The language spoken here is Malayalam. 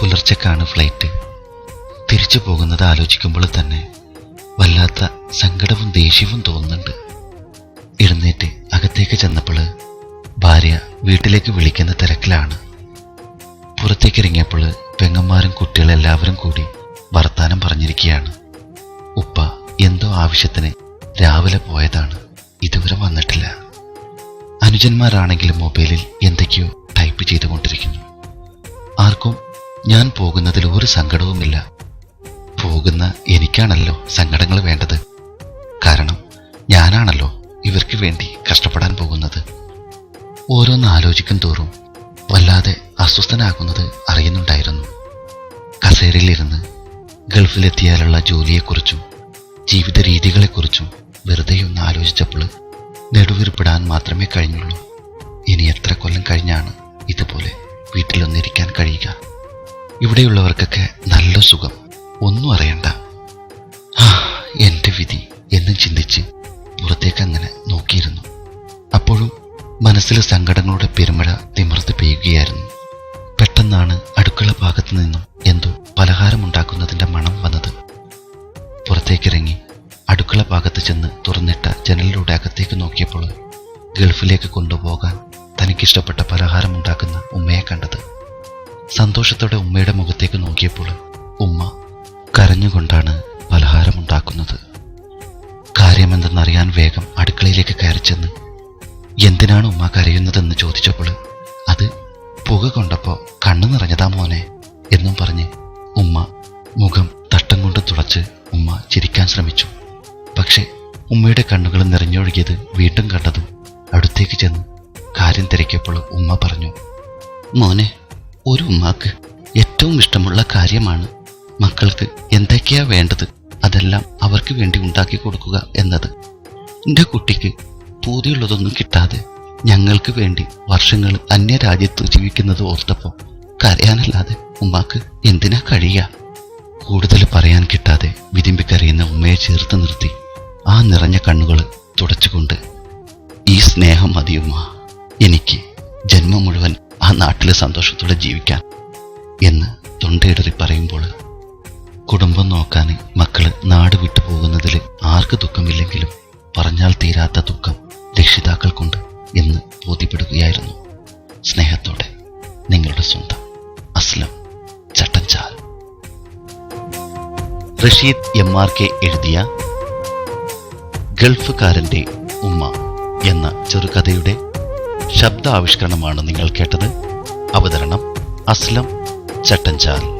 പുലർച്ചക്കാണ് ഫ്ലൈറ്റ്. തിരിച്ചു പോകുന്നത് ആലോചിക്കുമ്പോൾ തന്നെ വല്ലാത്ത സങ്കടവും ദേഷ്യവും തോന്നുന്നുണ്ട്. എഴുന്നേറ്റ് അകത്തേക്ക് ചെന്നപ്പോൾ ഭാര്യ വീട്ടിലേക്ക് വിളിക്കുന്ന തിരക്കിലാണ്. പുറത്തേക്ക് ഇറങ്ങിയപ്പോൾ പെങ്ങന്മാരും കുട്ടികളെല്ലാവരും കൂടി വർത്താനം പറഞ്ഞിരിക്കുകയാണ്. ഉപ്പ എന്തോ ആവശ്യത്തിന് രാവിലെ പോയതാണ്. ഇതുവരെ വന്നിട്ടില്ല. അനുജന്മാരാണെങ്കിലും മൊബൈലിൽ എന്തൊക്കെയോ ടൈപ്പ് ചെയ്തുകൊണ്ടിരിക്കുന്നു. ആർക്കും ഞാൻ പോകുന്നതിൽ ഒരു സങ്കടവുമില്ല. പോകുന്ന എനിക്കാണല്ലോ സങ്കടങ്ങൾ വേണ്ടത്. കാരണം ഞാനാണല്ലോ ഇവർക്ക് വേണ്ടി കഷ്ടപ്പെടാൻ പോകുന്നത്. ഓരോന്ന് ആലോചിക്കും തോറും വല്ലാതെ അസ്വസ്ഥനാകുന്നത് അറിയുന്നുണ്ടായിരുന്നു. കസേരയിലിരുന്ന് ഗൾഫിലെത്തിയാലുള്ള ജോലിയെക്കുറിച്ചും ജീവിത രീതികളെക്കുറിച്ചും വെറുതെ ഒന്ന് ആലോചിച്ചപ്പോൾ നെടുവീർപ്പിടാൻ മാത്രമേ കഴിഞ്ഞുള്ളൂ. ഇനി എത്ര കൊല്ലം കഴിഞ്ഞാണ് ഇതുപോലെ വീട്ടിലൊന്നിരിക്കാൻ കഴിയുക? ഇവിടെയുള്ളവർക്കൊക്കെ നല്ല സുഖം. ഒന്നും അറിയണ്ട. എന്റെ വിധി എന്ന് ചിന്തിച്ച് പുറത്തേക്ക് അങ്ങനെ നോക്കിയിരുന്നു. അപ്പോഴും മനസ്സിലെ സങ്കടങ്ങളുടെ പെരുമഴ തിമർത്ത് പെയ്യുകയായിരുന്നു. പെട്ടെന്നാണ് അടുക്കള ഭാഗത്തു നിന്നും എന്തോ പലഹാരമുണ്ടാക്കുന്നതിന്റെ മണം വന്നത്. പുറത്തേക്കിറങ്ങി അടുക്കള ഭാഗത്ത് ചെന്ന് തുറന്നിട്ട ജനലിലൂടെ അകത്തേക്ക് നോക്കിയപ്പോൾ ഗൾഫിലേക്ക് കൊണ്ടുപോകാൻ തനിക്കിഷ്ടപ്പെട്ട പലഹാരം ഉണ്ടാക്കുന്ന ഉമ്മയെ കണ്ടത്. സന്തോഷത്തോടെ ഉമ്മയുടെ മുഖത്തേക്ക് നോക്കിയപ്പോൾ ഉമ്മ കരഞ്ഞുകൊണ്ടാണ് പലഹാരമുണ്ടാക്കുന്നത്. കാര്യമെന്തെന്നറിയാൻ വേഗം അടുക്കളയിലേക്ക് കയറി ചെന്ന് എന്തിനാണ് ഉമ്മ കരയുന്നതെന്ന് ചോദിച്ചപ്പോൾ അത് പുക കൊണ്ടപ്പോൾ കണ്ണു നിറഞ്ഞതാ മോനെ എന്നും പറഞ്ഞ് ഉമ്മ മുഖം തട്ടം കൊണ്ട് തുളച്ച് ഉമ്മ ചിരിക്കാൻ ശ്രമിച്ചു. പക്ഷേ ഉമ്മയുടെ കണ്ണുകൾ നിറഞ്ഞൊഴുകിയത് വീണ്ടും കണ്ടതും അടുത്തേക്ക് ചെന്ന് കാര്യം തിരക്കിയപ്പോൾ ഉമ്മ പറഞ്ഞു മോനെ ഒരു ഉമ്മാക്ക് ഏറ്റവും ഇഷ്ടമുള്ള കാര്യമാണ് മക്കൾക്ക് എന്തൊക്കെയാ വേണ്ടത് അതെല്ലാം അവർക്ക് വേണ്ടി ഉണ്ടാക്കി കൊടുക്കുക എന്നത്. എന്റെ കുട്ടിക്ക് പൂതിയുള്ളതൊന്നും കിട്ടാതെ ഞങ്ങൾക്ക് വേണ്ടി വർഷങ്ങൾ അന്യരാജ്യത്ത് ജീവിക്കുന്നത് ഓർത്തപ്പോൾ കരയാനല്ലാതെ ഉമ്മാക്ക് എന്തിനാ കഴിയുക കൂടുതൽ പറയാൻ കിട്ടാതെ വിതിമ്പിക്കറിയുന്ന ഉമ്മയെ ചേർത്ത് നിർത്തി ആ നിറഞ്ഞ കണ്ണുകൾ തുടച്ചുകൊണ്ട് ഈ സ്നേഹം മതിയുമ്മ. എനിക്ക് ജന്മം മുഴുവൻ ആ നാട്ടിലെ സന്തോഷത്തോടെ ജീവിക്കാൻ എന്ന് തൊണ്ടയിടറി പറയുമ്പോൾ കുടുംബം നോക്കാൻ മക്കൾ നാട് വിട്ടു പോകുന്നതിൽ ആർക്ക് ദുഃഖമില്ലെങ്കിലും പറഞ്ഞാൽ തീരാത്ത ദുഃഖം രക്ഷിതാക്കൾക്കുണ്ട് എന്ന് ബോധ്യപ്പെടുകയായിരുന്നു. സ്നേഹത്തോടെ നിങ്ങളുടെ സ്വന്തം Aslam Chattanchal. Rasheed M R K എഴുതിയ ഗൾഫുകാരന്റെ ഉമ്മ എന്ന ചെറുകഥയുടെ ശബ്ദാവിഷ്കരണമാണ് നിങ്ങൾ കേട്ടത്. അവതരണം അസ്ലം ചട്ടഞ്ചാൽ.